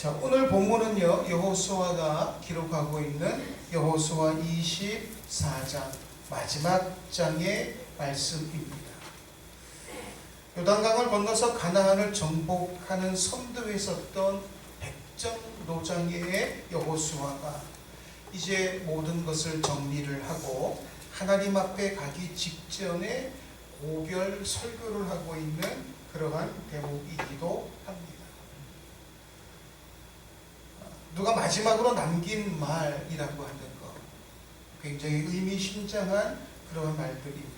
자, 오늘 본문은요. 여호수아가 기록하고 있는 여호수아 24장 마지막 장의 말씀입니다. 요단강을 건너서 가나안을 정복하는 선두에 섰던 백정 노장의 여호수아가 이제 모든 것을 정리를 하고 하나님 앞에 가기 직전에 고별 설교를 하고 있는 그러한 대목이기도 합니다. 누가 마지막으로 남긴 말이라고 하는 것 굉장히 의미심장한 그런 말들입니다.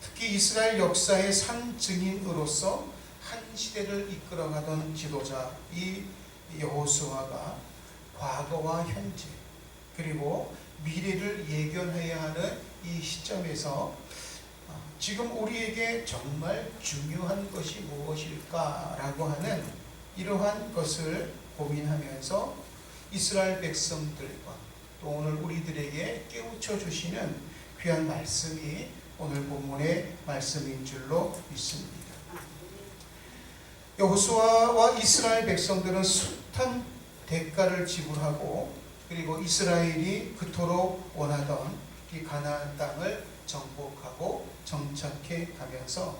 특히 이스라엘 역사의 산 증인으로서 한 시대를 이끌어가던 지도자 이 여호수아가 과거와 현재 그리고 미래를 예견해야 하는 이 시점에서 지금 우리에게 정말 중요한 것이 무엇일까라고 하는 이러한 것을 고민하면서 이스라엘 백성들과 또 오늘 우리들에게 깨우쳐 주시는 귀한 말씀이 오늘 본문의 말씀인 줄로 믿습니다. 여호수아와 이스라엘 백성들은 숱한 대가를 지불하고 그리고 이스라엘이 그토록 원하던 이 가나안 땅을 정복하고 정착해 가면서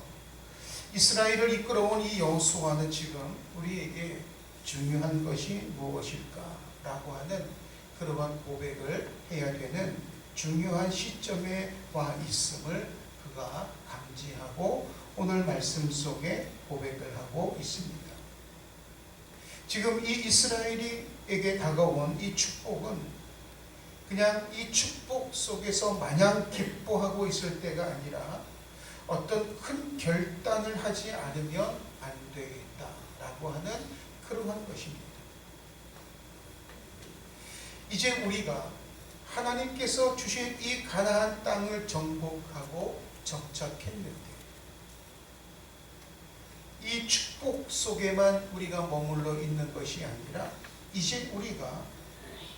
이스라엘을 이끌어온 이 여호수아는 지금 우리에게 중요한 것이 무엇일까라고 하는 그러한 고백을 해야 되는 중요한 시점에 와 있음을 그가 감지하고 오늘 말씀 속에 고백을 하고 있습니다. 지금 이 이스라엘에게 다가온 이 축복은 그냥 이 축복 속에서 마냥 기뻐하고 있을 때가 아니라 어떤 큰 결단을 하지 않으면 안 되겠다라고 하는 그러한 것입니다. 이제 우리가 하나님께서 주신 이 가나안 땅을 정복하고 정착했는데 이 축복 속에만 우리가 머물러 있는 것이 아니라 이제 우리가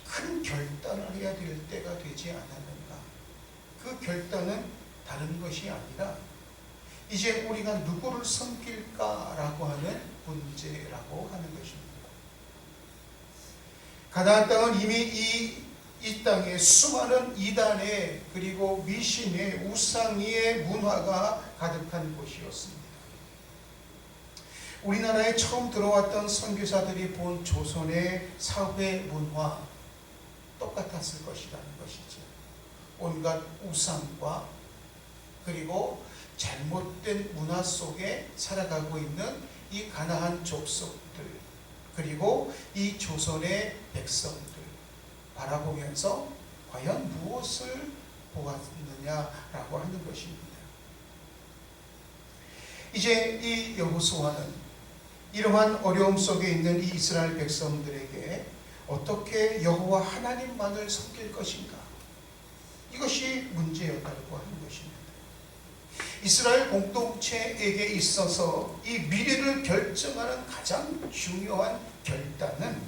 큰 결단을 해야 될 때가 되지 않았는가? 그 결단은 다른 것이 아니라 이제 우리가 누구를 섬길까라고 하는 문제라고 하는 것입니다. 가나안 땅은 이미 이, 이 땅에 수많은 이단의 그리고 미신의 우상의 문화가 가득한 곳이었습니다. 우리나라에 처음 들어왔던 선교사들이 본 조선의 사회 문화 똑같았을 것이라는 것이죠. 온갖 우상과 그리고 잘못된 문화 속에 살아가고 있는 이 가나안 족속들 그리고 이 조선의 백성들 바라보면서 과연 무엇을 보았느냐라고 하는 것입니다. 이제 이 여호수아는 이러한 어려움 속에 있는 이 이스라엘 백성들에게 어떻게 여호와 하나님만을 섬길 것인가? 이것이 문제였다고 하는 것입니다. 이스라엘 공동체에게 있어서 이 미래를 결정하는 가장 중요한 결단은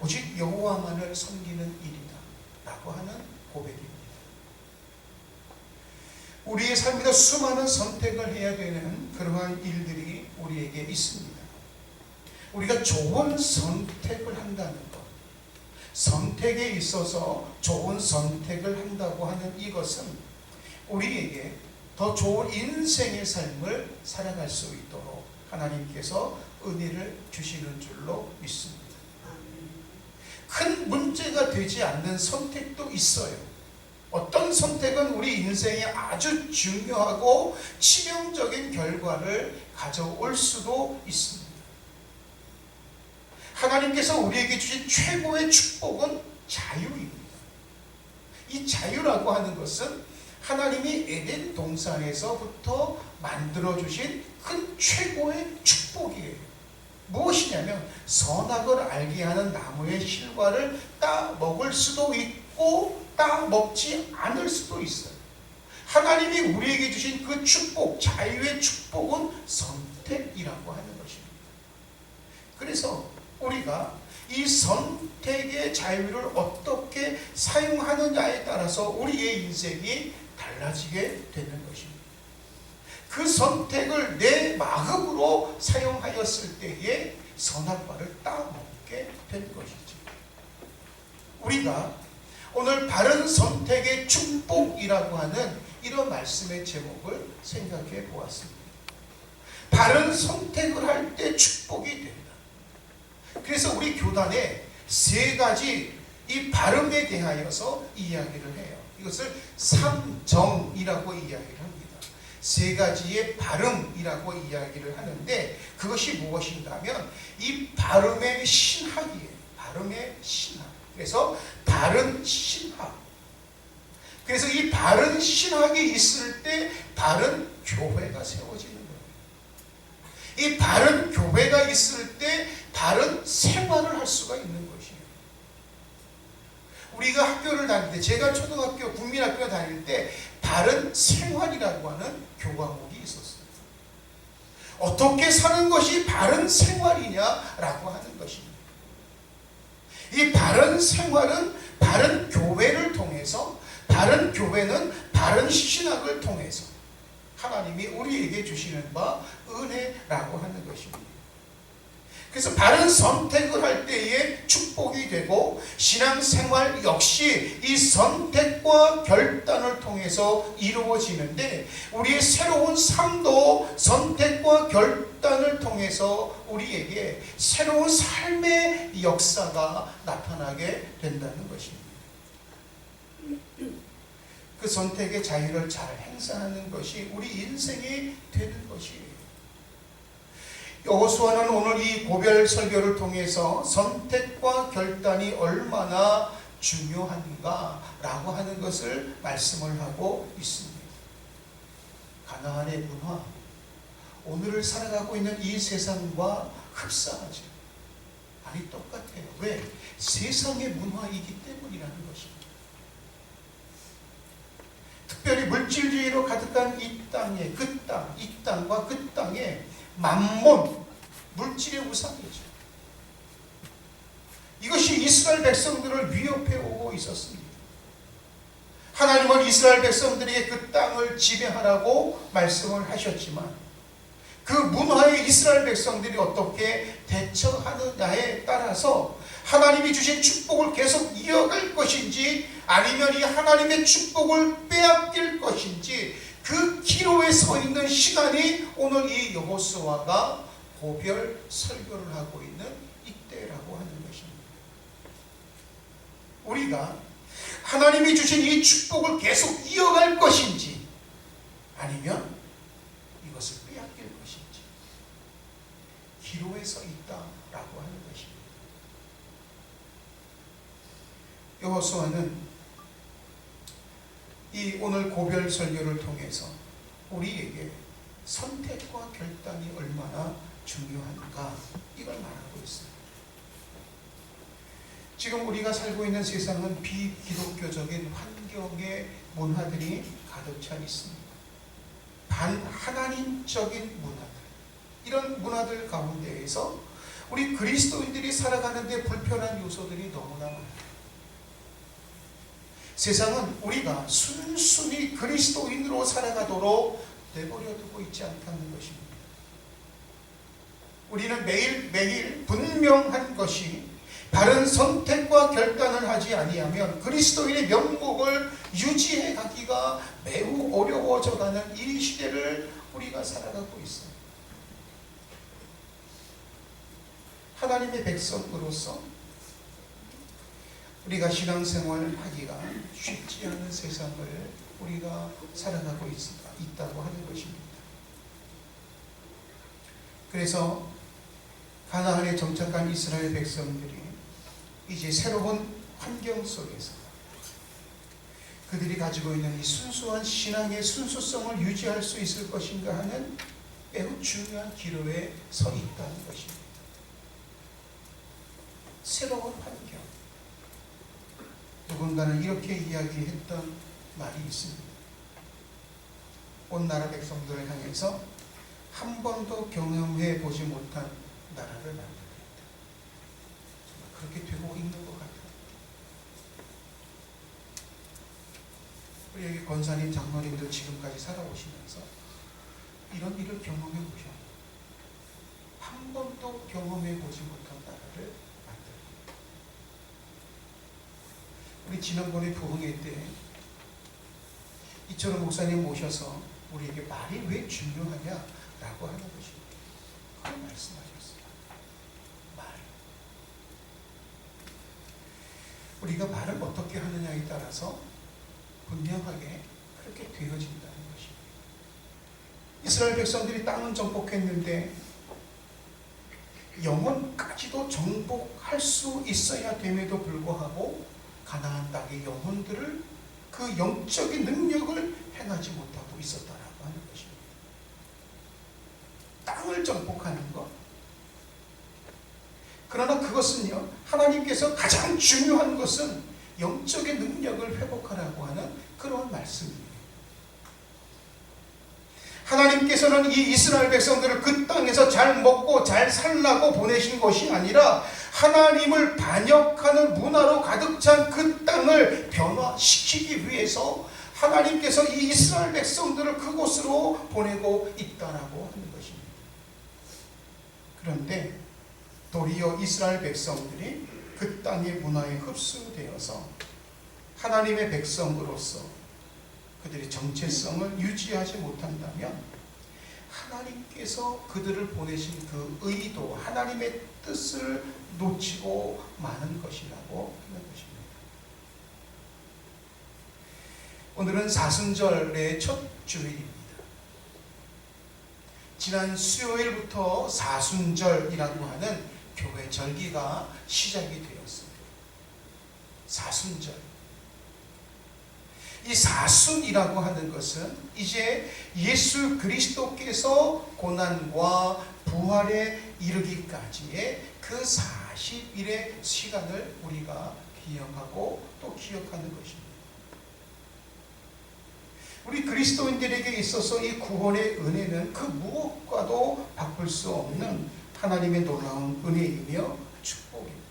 오직 여호와만을 섬기는 일이다 라고 하는 고백입니다. 우리의 삶에서 수많은 선택을 해야 되는 그러한 일들이 우리에게 있습니다. 우리가 좋은 선택을 한다는 것, 선택에 있어서 좋은 선택을 한다고 하는 이것은 우리에게 더 좋은 인생의 삶을 살아갈 수 있도록 하나님께서 은혜를 주시는 줄로 믿습니다. 큰 문제가 되지 않는 선택도 있어요. 어떤 선택은 우리 인생에 아주 중요하고 치명적인 결과를 가져올 수도 있습니다. 하나님께서 우리에게 주신 최고의 축복은 자유입니다. 이 자유라고 하는 것은 하나님이 에덴 동산에서부터 만들어 주신 큰 최고의 축복이에요. 무엇이냐면 선악을 알게 하는 나무의 실과를 따 먹을 수도 있고 따 먹지 않을 수도 있어요. 하나님이 우리에게 주신 그 축복, 자유의 축복은 선택이라고 하는 것입니다. 그래서 우리가 이 선택의 자유를 어떻게 사용하느냐에 따라서 우리의 인생이 달라지게 되는 것입니다. 그 선택을 내 마음으로 사용하였을 때에 선악과를 따먹게 된 것이죠. 우리가 오늘 바른 선택의 축복이라고 하는 이런 말씀의 제목을 생각해 보았습니다. 바른 선택을 할 때 축복이 된다. 그래서 우리 교단에 세 가지 이 발음에 대하여서 이야기를 해요. 이것을 삼정이라고 이야기를 합니다. 세 가지의 발음이라고 이야기를 하는데 그것이 무엇인가 하면 이 발음의 신학이에요. 발음의 신학. 그래서 바른 신학. 그래서 이 바른 신학이 있을 때 바른 교회가 세워지는 거예요. 이 바른 교회가 있을 때 바른 생활을 할 수가 있는. 우리가 학교를 다닐 때, 제가 초등학교, 국민학교 다닐 때 바른 생활이라고 하는 교과목이 있었어요. 어떻게 사는 것이 바른 생활이냐라고 하는 것입니다. 이 바른 생활은 바른 교회를 통해서 바른 교회는 바른 신학을 통해서 하나님이 우리에게 주시는 바 은혜라고 하는 것입니다. 그래서 바른 선택을 할 때에 축복이 되고 신앙생활 역시 이 선택과 결단을 통해서 이루어지는데 우리의 새로운 삶도 선택과 결단을 통해서 우리에게 새로운 삶의 역사가 나타나게 된다는 것입니다. 그 선택의 자유를 잘 행사하는 것이 우리 인생이 되는 것이에요. 여호수아는 오늘 이 고별 설교를 통해서 선택과 결단이 얼마나 중요한가라고 하는 것을 말씀을 하고 있습니다. 가나안의 문화, 오늘을 살아가고 있는 이 세상과 흡사하죠. 아니 똑같아요. 왜? 세상의 문화이기 때문이라는 것입니다. 특별히 물질주의로 가득한 이 땅에 그 땅, 이 땅과 그 땅에 만몬, 물질의 우상이죠. 이것이 이스라엘 백성들을 위협해 오고 있었습니다. 하나님은 이스라엘 백성들에게 그 땅을 지배하라고 말씀을 하셨지만 그 문화에 이스라엘 백성들이 어떻게 대처하느냐에 따라서 하나님이 주신 축복을 계속 이어갈 것인지 아니면 이 하나님의 축복을 빼앗길 것인지 그 기로에 서 있는 시간이 오늘 이 여호수아가 고별 설교를 하고 있는 이때라고 하는 것입니다. 우리가 하나님이 주신 이 축복을 계속 이어갈 것인지 아니면 이것을 빼앗길 것인지 기로에 서 있다라고 하는 것입니다. 여호수아는 이 오늘 고별 설교를 통해서 우리에게 선택과 결단이 얼마나 중요한가 이걸 말하고 있습니다. 지금 우리가 살고 있는 세상은 비기독교적인 환경의 문화들이 가득 차 있습니다. 반 하나님적인 문화들 이런 문화들 가운데에서 우리 그리스도인들이 살아가는데 불편한 요소들이 너무나 많아요. 세상은 우리가 순순히 그리스도인으로 살아가도록 내버려 두고 있지 않다는 것입니다. 우리는 매일매일 분명한 것이 바른 선택과 결단을 하지 아니하면 그리스도인의 명목을 유지해 가기가 매우 어려워져 가는 이 시대를 우리가 살아가고 있어요. 하나님의 백성으로서 우리가 신앙생활 하기가 쉽지 않은 세상을 우리가 살아가고 있, 있다고 하는 것입니다. 그래서 가나안에 정착한 이스라엘 백성들이 이제 새로운 환경 속에서 그들이 가지고 있는 이 순수한 신앙의 순수성을 유지할 수 있을 것인가 하는 매우 중요한 기로에 서 있다는 것입니다. 새로운 환경. 누군가는 이렇게 이야기했던 말이 있습니다. 온 나라 백성들을 향해서 한 번도 경험해 보지 못한 나라를 만들겠다. 그렇게 되고 있는 것 같아요. 우리 권사님, 장로님들 지금까지 살아오시면서 이런 일을 경험해 보셔. 한한 번도 경험해 보지 못한 나라를 만들고 우리 지난번에 부흥회 때 이철호 목사님 모셔서 우리에게 말이 왜 중요하냐라고 하는 것입니다. 그걸 말씀하셨어요. 말. 우리가 말을 어떻게 하느냐에 따라서 분명하게 그렇게 되어진다는 것입니다. 이스라엘 백성들이 땅은 정복했는데 영혼까지도 정복할 수 있어야 됨에도 불구하고 가나안 땅의 영혼들을 그 영적인 능력을 행하지 못하고 있었다라고 하는 것입니다. 땅을 정복하는 것. 그러나 그것은요, 하나님께서 가장 중요한 것은 영적인 능력을 회복하라고 하는 그런 말씀입니다. 하나님께서는 이 이스라엘 백성들을 그 땅에서 잘 먹고 잘 살라고 보내신 것이 아니라 하나님을 반역하는 문화로 가득 찬 그 땅을 변화시키기 위해서 하나님께서 이 이스라엘 백성들을 그곳으로 보내고 있다라고 하는 것입니다. 그런데 도리어 이스라엘 백성들이 그 땅의 문화에 흡수되어서 하나님의 백성으로서 그들의 정체성을 유지하지 못한다면 하나님께서 그들을 보내신 그 의도, 하나님의 뜻을 놓치고 마는 것이라고 하는 것입니다. 오늘은 사순절의 첫 주일입니다. 지난 수요일부터 사순절이라고 하는 교회 절기가 시작이 되었습니다. 사순절. 이 사순이라고 하는 것은 이제 예수 그리스도께서 고난과 부활에 이르기까지의 그 40일의 시간을 우리가 기억하고 또 기억하는 것입니다. 우리 그리스도인들에게 있어서 이 구원의 은혜는 그 무엇과도 바꿀 수 없는 하나님의 놀라운 은혜이며 축복입니다.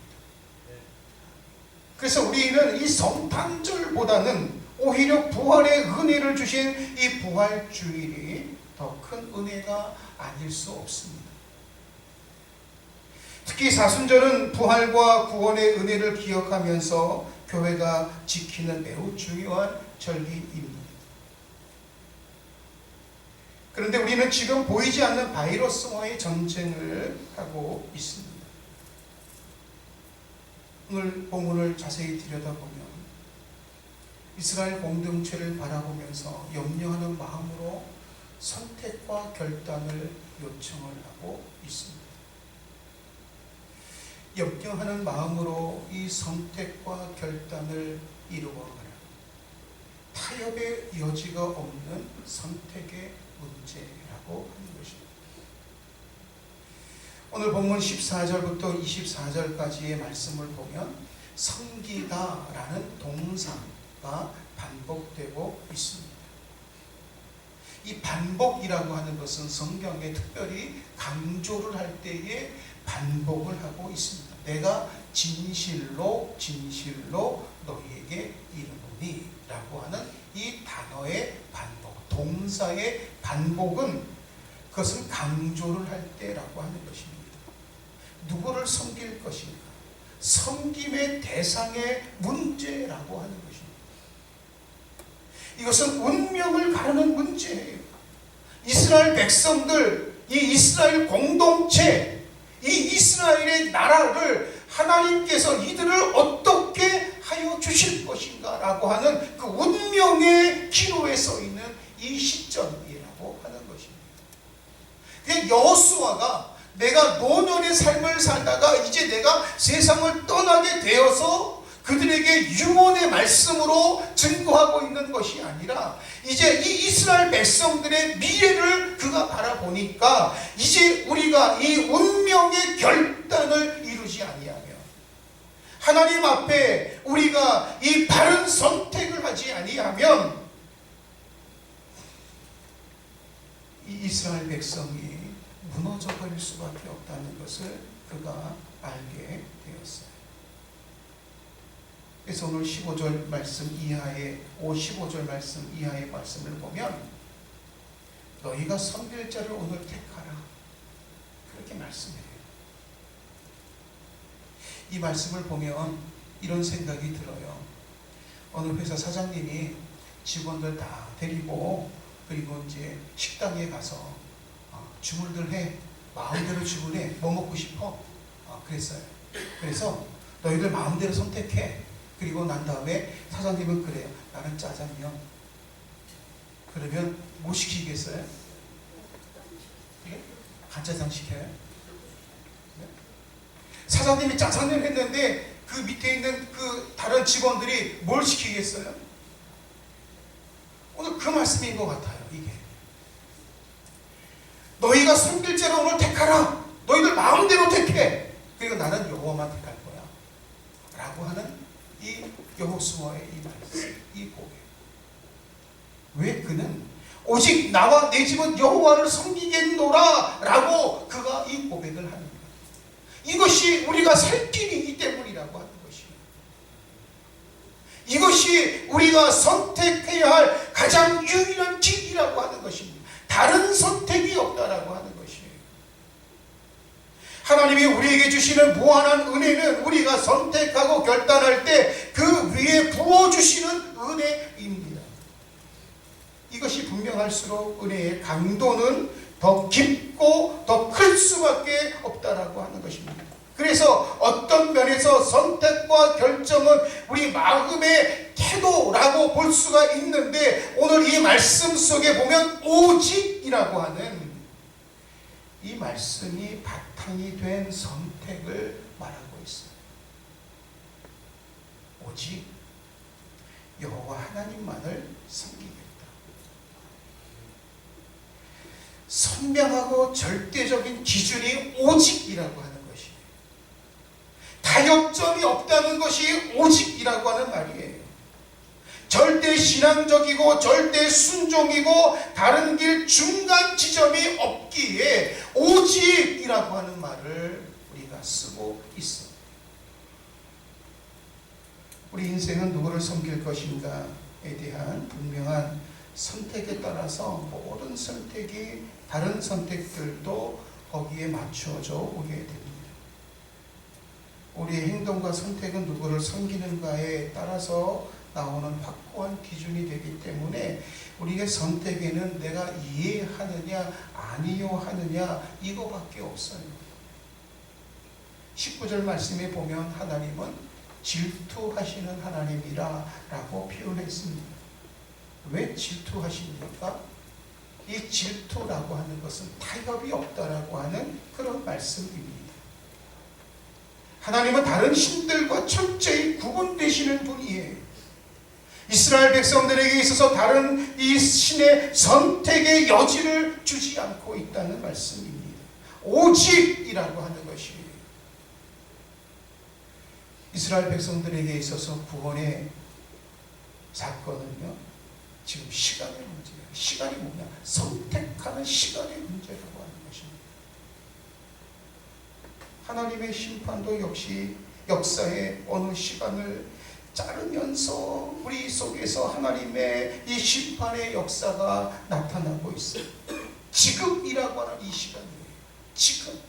그래서 우리는 이 성탄절보다는 오히려 부활의 은혜를 주신 이 부활 주일이 더 큰 은혜가 아닐 수 없습니다. 특히 사순절은 부활과 구원의 은혜를 기억하면서 교회가 지키는 매우 중요한 절기입니다. 그런데 우리는 지금 보이지 않는 바이러스와의 전쟁을 하고 있습니다. 오늘 본문을 자세히 들여다보면 이스라엘 공동체를 바라보면서 염려하는 마음으로 선택과 결단을 요청을 하고 있습니다. 염려하는 마음으로 이 선택과 결단을 이루어가라. 타협의 여지가 없는 선택의 문제라고 하는 것입니다. 오늘 본문 14절부터 24절까지의 말씀을 보면 섬기다라는 동사 가 반복되고 있습니다. 이 반복이라고 하는 것은 성경에 특별히 강조를 할 때에 반복을 하고 있습니다. 내가 진실로 진실로 너희에게 이르노니 라고 하는 이 단어의 반복, 동사의 반복은 그것은 강조를 할 때라고 하는 것입니다. 누구를 섬길 것인가? 섬김의 대상의 문제라고 하는 것입니다. 이것은 운명을 가르는 문제예요. 이스라엘 백성들, 이 이스라엘 공동체, 이 이스라엘의 나라를 하나님께서 이들을 어떻게 하여 주실 것인가라고 하는 그 운명의 기로에 서 있는 이 시점이라고 하는 것입니다. 여호수아가 내가 노년의 삶을 살다가 이제 내가 세상을 떠나게 되어서 그들에게 유언의 말씀으로 증거하고 있는 것이 아니라 이제 이 이스라엘 백성들의 미래를 그가 바라보니까 이제 우리가 이 운명의 결단을 이루지 아니하며 하나님 앞에 우리가 이 바른 선택을 하지 아니하면 이 이스라엘 백성이 무너져 버릴 수밖에 없다는 것을 그가 알게 되었어요. 그래서 오늘 15절 말씀 이하의 55절 말씀 이하의 말씀을 보면 너희가 섬길 자를 오늘 택하라 그렇게 말씀해요. 이 말씀을 보면 이런 생각이 들어요. 어느 회사 사장님이 직원들 다 데리고 그리고 이제 식당에 가서 어, 주문들 해 마음대로 주문해 뭐 먹고 싶어 어, 그랬어요. 그래서 너희들 마음대로 선택해 그리고 난 다음에 사장님은 그래요. 나는 짜장면. 그러면 뭐 시키겠어요? 예? 간짜장 시켜요? 네? 사장님이 짜장면 했는데 그 밑에 있는 그 다른 직원들이 뭘 시키겠어요? 오늘 그 말씀인 것 같아요, 이게. 너희가 손길제로 오늘 택하라. 너희들 마음대로 택해. 그리고 나는 여호와만 택할 거야. 라고 하는 이 여호수아의 이 말씀, 이 고백. 왜 그는 오직 나와 내 집은 여호와를 섬기겠노라 라고 그가 이 고백을 하는 거야. 이것이 우리가 살 길이기 때문이라고 하는 것이에요. 이것이 우리가 선택해야 할 가장 유일한 길이라고 하는 것입니다. 다른 선택이 없다라고 하는 것이에요. 하나님이 우리에게 주시는 무한한 은혜는 우리가 선택하고 결단할 때 그 위에 부어주시는 은혜입니다. 이것이 분명할수록 은혜의 강도는 더 깊고 더 클 수밖에 없다라고 하는 것입니다. 그래서 어떤 면에서 선택과 결정은 우리 마음의 태도라고 볼 수가 있는데 오늘 이 말씀 속에 보면 오직이라고 하는 이 말씀이 바탕이 된 선택을 말하고 있어요. 오직 여호와 하나님만을 섬기겠다. 선명하고 절대적인 기준이 오직이라고 하는 것이에요. 타협점이 없다는 것이 오직이라고 하는 말이에요. 절대 신앙적이고 절대 순종이고 다른 길 중간 지점이 없기에 오직이라고 하는 말을 우리가 쓰고 있어. 우리 인생은 누구를 섬길 것인가에 대한 분명한 선택에 따라서 모든 선택이 다른 선택들도 거기에 맞추어져 오게 됩니다. 우리의 행동과 선택은 누구를 섬기는가에 따라서 나오는 확고한 기준이 되기 때문에 우리의 선택에는 내가 이해하느냐 아니요 하느냐 이거밖에 없어요. 19절 말씀에 보면 하나님은 질투하시는 하나님이라 라고 표현했습니다. 왜 질투하십니까? 이 질투라고 하는 것은 타협이 없다라고 하는 그런 말씀입니다. 하나님은 다른 신들과 철저히 구분되시는 분이에요. 이스라엘 백성들에게 있어서 다른 이 신의 선택의 여지를 주지 않고 있다는 말씀입니다. 오직이라고 하는 것이에요. 이스라엘 백성들에게 있어서 구원의 사건은요, 지금 시간의 문제예요. 시간이 뭐냐? 선택하는 시간의 문제라고 하는 것입니다. 하나님의 심판도 역시 역사의 어느 시간을 자르면서 우리 속에서 하나님의 이 심판의 역사가 나타나고 있어요. 지금이라고 하는 이 시간이에요. 지금.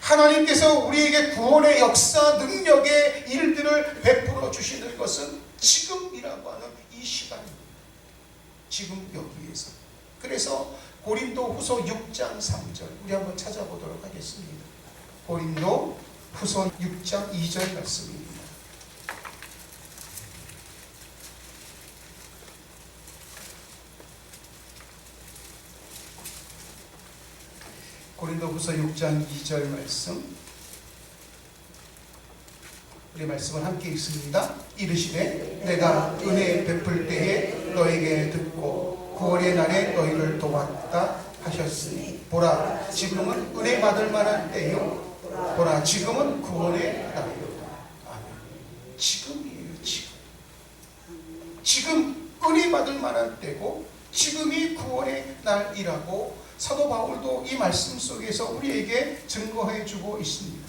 하나님께서 우리에게 구원의 역사 능력의 일들을 베풀어 주시는 것은 지금이라고 하는 이 시간입니다. 지금 여기에서. 그래서 고린도 후서 6장 3절 우리 한번 찾아보도록 하겠습니다. 고린도 후서 6장 2절 말씀입니다. 고린도 후서 6장 2절 말씀 우리 말씀을 함께 읽습니다. 이르시되 내가 은혜 베풀 때에 너에게 듣고 구원의 날에 너희를 도왔다 하셨으니 보라 지금은 은혜 받을 만한 때요 보라 지금은 구원의 날이로다. 아멘. 지금이에요 지금. 지금 은혜 받을 만한 때고 지금이 구원의 날이라고 사도 바울도 이 말씀 속에서 우리에게 증거해 주고 있습니다.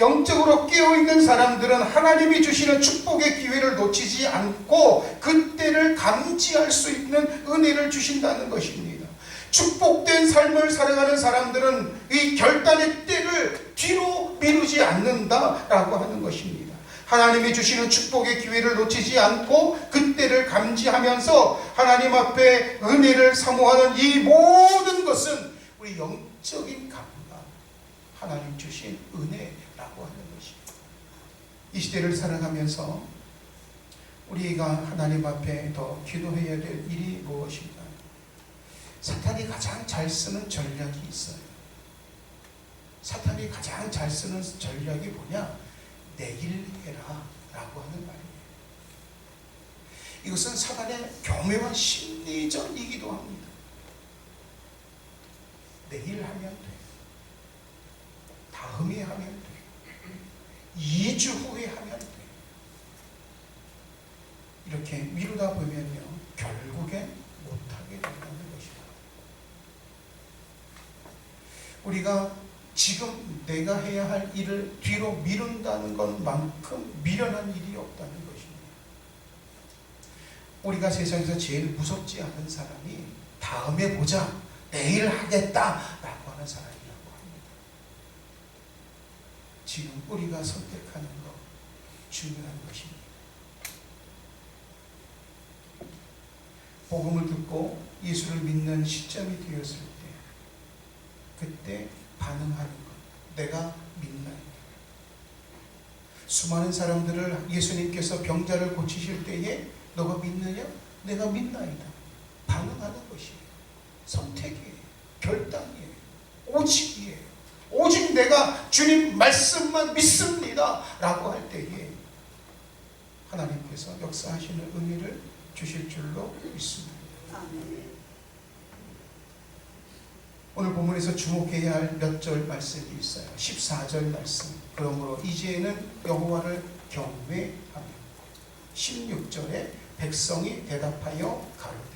영적으로 깨어있는 사람들은 하나님이 주시는 축복의 기회를 놓치지 않고 그때를 감지할 수 있는 은혜를 주신다는 것입니다. 축복된 삶을 살아가는 사람들은 이 결단의 때를 뒤로 미루지 않는다라고 하는 것입니다. 하나님이 주시는 축복의 기회를 놓치지 않고 그때를 감지하면서 하나님 앞에 은혜를 사모하는 이 모든 것은 우리 영적인 감각, 하나님 주신 은혜라고 하는 것입니다. 이 시대를 살아가면서 우리가 하나님 앞에 더 기도해야 될 일이 무엇인가? 사탄이 가장 잘 쓰는 전략이 있어요. 사탄이 가장 잘 쓰는 전략이 뭐냐? 내일 해라 라고 하는 말이에요. 이것은 사단의 교묘한 심리전이기도 합니다. 내일 하면 돼. 다음에 하면 돼. 2주 후에 하면 돼. 이렇게 미루다 보면요. 결국엔 못하게 된다는 것이다. 우리가 지금 내가 해야 할 일을 뒤로 미룬다는 것만큼 미련한 일이 없다는 것입니다. 우리가 세상에서 제일 무섭지 않은 사람이 다음에 보자, 내일 하겠다라고 하는 사람이라고 합니다. 지금 우리가 선택하는 것 중요한 것입니다. 복음을 듣고 예수를 믿는 시점이 되었을 때 그때 반응하는 것 내가 믿나이다. 수많은 사람들을 예수님께서 병자를 고치실 때에 너가 믿느냐? 내가 믿나이다. 반응하는 것이에요. 선택이에요. 결단이에요. 오직이에요. 오직 내가 주님 말씀만 믿습니다. 라고 할 때에 하나님께서 역사하시는 의미를 주실 줄로 믿습니다. 아멘. 오늘 본문에서 주목해야 할 몇 절 말씀이 있어요. 14절 말씀. 그러므로 이제는 여호와를 경외하며 16절에 백성이 대답하여 가로되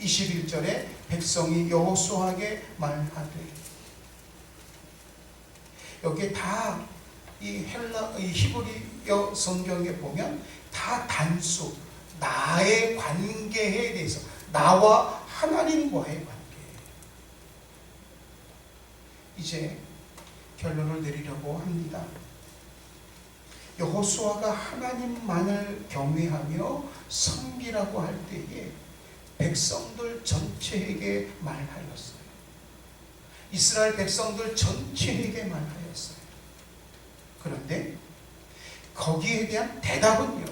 21절에 백성이 여호수아에게 말하되 여기 다이 헬라 이 히브리어 성경에 보면 다 단수 나의 관계에 대해서 나와 하나님과의 관계 이제 결론을 내리려고 합니다. 여호수아가 하나님만을 경외하며 섬기라고 할 때에 백성들 전체에게 말하였어요. 이스라엘 백성들 전체에게 말하였어요. 그런데 거기에 대한 대답은요.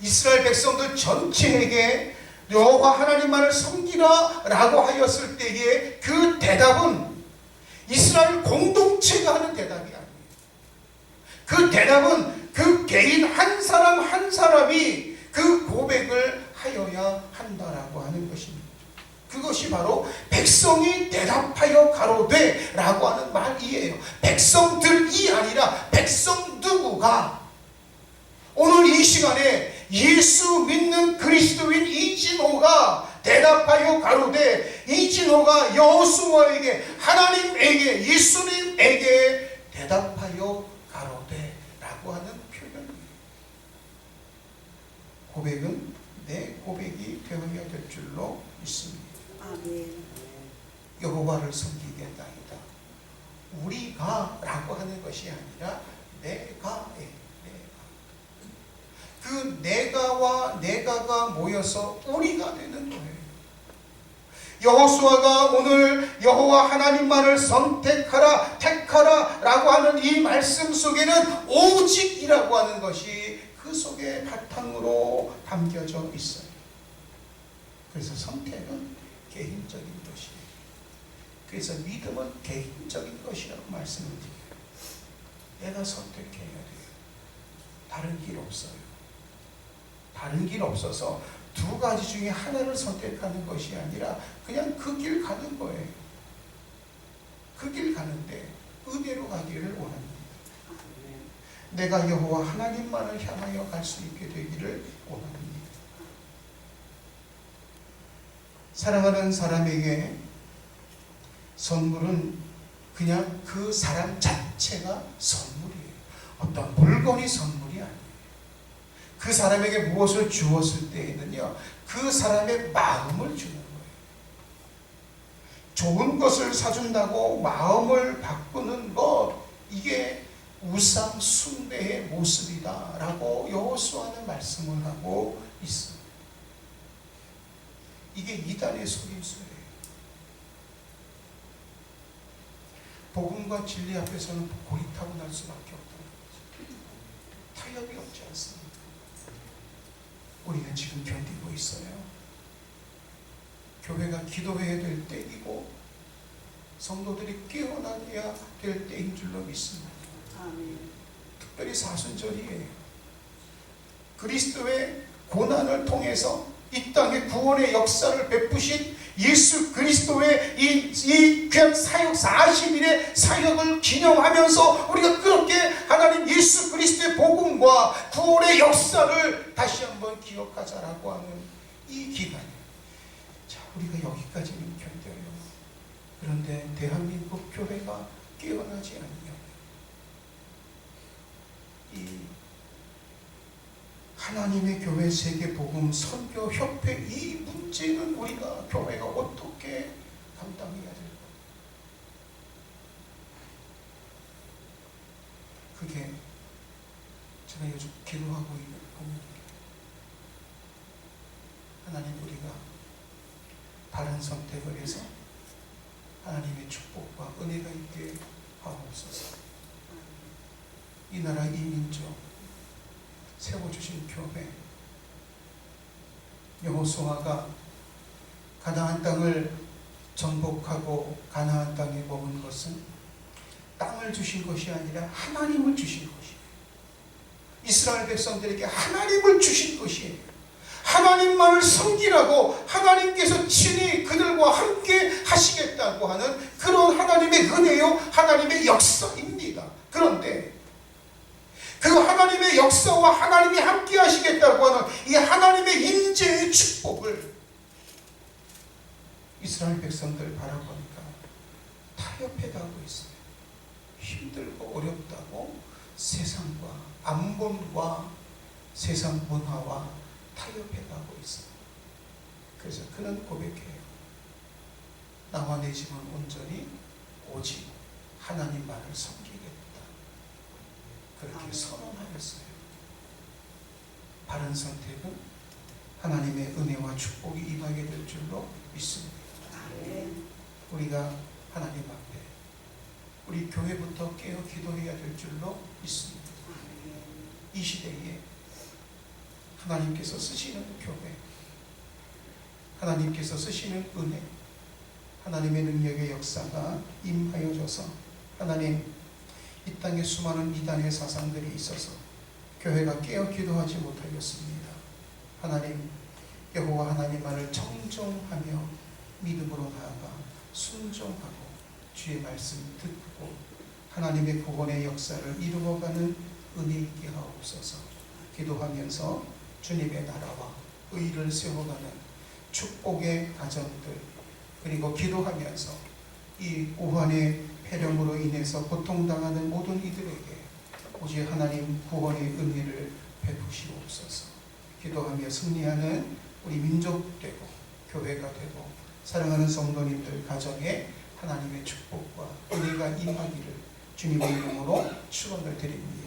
이스라엘 백성들 전체에게 여호와 하나님만을 섬기라라고 하였을 때에 그 대답은 이스라엘 공동체가 하는 대답이 아니에요. 그 대답은 그 개인 한 사람 한 사람이 그 고백을 하여야 한다라고 하는 것입니다. 그것이 바로 백성이 대답하여 가로되 라고 하는 말이에요. 백성들이 아니라 백성 누구가 오늘 이 시간에 예수 믿는 그리스도인 이진호가 대답하여 가로되 이 진호가 여호수아에게 하나님에게 예수님에게 대답하여 가로되 라고 하는 표현이에요. 고백은 내 고백이 되어야 될 줄로 믿습니다. 아멘. 여호와를 섬기겠나이다. 우리가 라고 하는 것이 아니라 내가에 내가. 그 내가와 내가가 모여서 우리가 되는 거예요. 여호수아가 오늘 여호와 하나님만을 선택하라 택하라라고 하는 이 말씀 속에는 오직이라고 하는 것이 그 속에 바탕으로 담겨져 있어요. 그래서 선택은 개인적인 것이에요. 그래서 믿음은 개인적인 것이라고 말씀을 드려요. 내가 선택해야 돼요. 다른 길 없어요. 다른 길 없어서 두 가지 중에 하나를 선택하는 것이 아니라 그냥 그 길 가는 거예요. 그 길 가는데 은혜로 가기를 원합니다. 내가 여호와 하나님만을 향하여 갈 수 있게 되기를 원합니다. 사랑하는 사람에게 선물은 그냥 그 사람 자체가 선물이에요. 어떤 물건이 아니에요. 그 사람에게 무엇을 주었을 때에는요, 그 사람의 마음을 주는 거예요. 좋은 것을 사준다고 마음을 바꾸는 것, 이게 우상 숭배의 모습이다라고 여호수아는 말씀을 하고 있어. 이게 이단의 속임수예요. 복음과 진리 앞에서는 고리 타고 날 수밖에 없다는 거죠. 타협이 없지 않습니까? 우리는 지금 견디고 있어요. 교회가 기도해야 될 때이고 성도들이 깨어나야 될 때인 줄로 믿습니다. 아멘. 특별히 사순절이에요. 그리스도의 고난을 통해서 이 땅에 구원의 역사를 베푸신 예수 그리스도의 이, 이 귀한 사역 40일의 사역을 기념하면서 우리가 그렇게 하나님 예수 그리스도의 복음과 구원의 역사를 다시 한번 기억하자라고 하는 이 기간에 자 우리가 여기까지는 견뎌요. 그런데 대한민국 교회가 깨어나지 않냐. 이 하나님의 교회 세계 복음 선교 협회 이 문제는 우리가 교회가 어떻게 감당해야 될까? 그게 제가 요즘 기도하고 있는 고민이에요. 하나님 우리가 바른 선택을 해서 하나님의 축복과 은혜가 있게 하옵소서. 이 나라 이 민족 세워주신 교회 여호수아가 가나안 땅을 정복하고 가나안 땅에 머문 것은 땅을 주신 것이 아니라 하나님을 주신 것이에요. 이스라엘 백성들에게 하나님을 주신 것이에요. 하나님만을 섬기라고 하나님께서 친히 그들과 함께 하시겠다고 하는 그런 하나님의 은혜요, 하나님의 역사입니다. 그런데 그 하나님의 역사와 하나님이 함께 하시겠다고 하는 이 하나님의 인재의 축복을 이스라엘 백성들 바라보니까 타협해 가고 있어요. 힘들고 어렵다고 세상과 안본과 세상 문화와 타협해 가고 있어요. 그래서 그는 고백해요. 나와 내 집은 온전히 오직 하나님만을 섬기겠다. 그렇게. 선언하였어요. 바른 선택은 하나님의 은혜와 축복이 임하게 될 줄로 믿습니다. 우리가 하나님 앞에 우리 교회부터 깨어 기도해야 될 줄로 믿습니다. 이 시대에 하나님께서 쓰시는 교회, 하나님께서 쓰시는 은혜, 하나님의 능력의 역사가 임하여져서 하나님 이 땅에 수많은 이단의 사상들이 있어서 교회가 깨어 기도하지 못하였습니다. 하나님 여호와 하나님만을 정정하며 믿음으로 나아가 순종하고 주의 말씀 듣고 하나님의 구원의 역사를 이루어가는 은혜 있게 하옵소서. 기도하면서 주님의 나라와 의를 세워가는 축복의 가정들 그리고 기도하면서 이 우한의 폐렴으로 인해서 고통당하는 모든 이들에게 오직 하나님 구원의 은혜를 베푸시옵소서. 기도하며 승리하는 우리 민족 되고 교회가 되고 사랑하는 성도님들 가정에 하나님의 축복과 은혜가 임하기를 주님의 이름으로 축원을 드립니다.